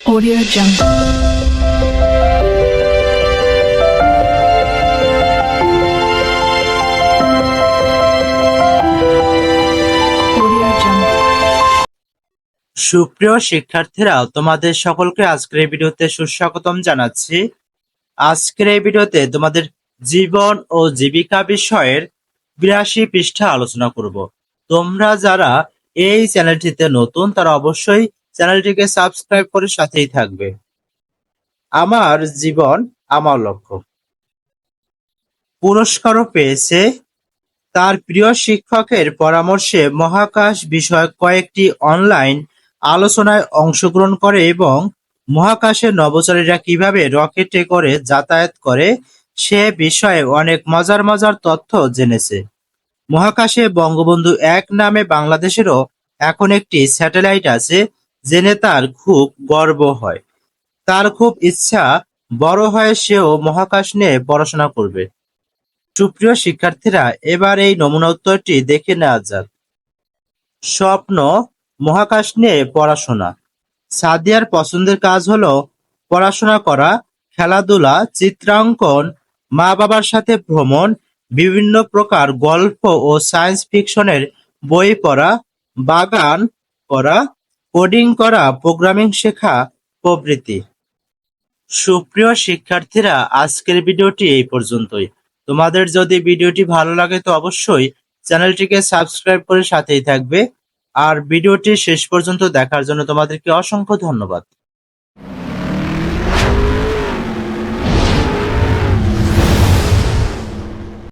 Audio Jungle. সুপ্রিয় শিক্ষার্থীরা, তোমাদের সকলকে আজকের এই ভিডিওতে সুস্বাগতম জানাচ্ছি। আজকের এই ভিডিওতে তোমাদের জীবন ও জীবিকা বিষয়ের বিরাশি পৃষ্ঠা আলোচনা করব। তোমরা যারা এই চ্যানেলটিতে নতুন, তারা অবশ্যই চ্যানেলটিকে সাবস্ক্রাইব করে সাথেই থাকবে। আমার জীবন, আমার লক্ষ্য। পুরস্কারও পেয়েছে। তার প্রিয় শিক্ষকের পরামর্শে মহাকাশ বিষয়ক কয়েকটি অনলাইন আলোচনায় অংশগ্রহণ করে এবং মহাকাশের নভোচারীরা কীভাবে রকেটে করে যাতায়াত করে সে বিষয়ে অনেক মজার মজার তথ্য জেনেছে। মহাকাশে বঙ্গবন্ধু এক নামে বাংলাদেশেরও এখন একটি স্যাটেলাইট আছে। জেনে তার খুব গর্ব হয়। তার খুব ইচ্ছা বড় হয়ে সেও মহাকাশ নিয়ে পড়াশোনা করবে। সুপ্রিয় শিক্ষার্থীরা, এবার এই নমুনা উত্তরটি দেখে নেওয়া যাক। স্বপ্ন, মহাকাশ নিয়ে পড়াশোনা। সাদিয়ার পছন্দের কাজ হলো পড়াশোনা করা, খেলাধুলা, চিত্রাঙ্কন মা বাবার সাথে ভ্রমণ, বিভিন্ন প্রকার গল্প ও সায়েন্স ফিকশনের বই পড়া, বাগান করা কোডিং করা প্রোগ্রামিং শেখা প্রভৃতি। সুপ্রিয় শিক্ষার্থীরা, আজকের ভিডিওটি এই পর্যন্তই। তোমাদের যদি ভিডিওটি ভালো লাগে তো অবশ্যই চ্যানেলটিকে সাবস্ক্রাইব করে সাথেই থাকবে। আর ভিডিওটি শেষ পর্যন্ত দেখার জন্য তোমাদেরকে অসংখ্য ধন্যবাদ।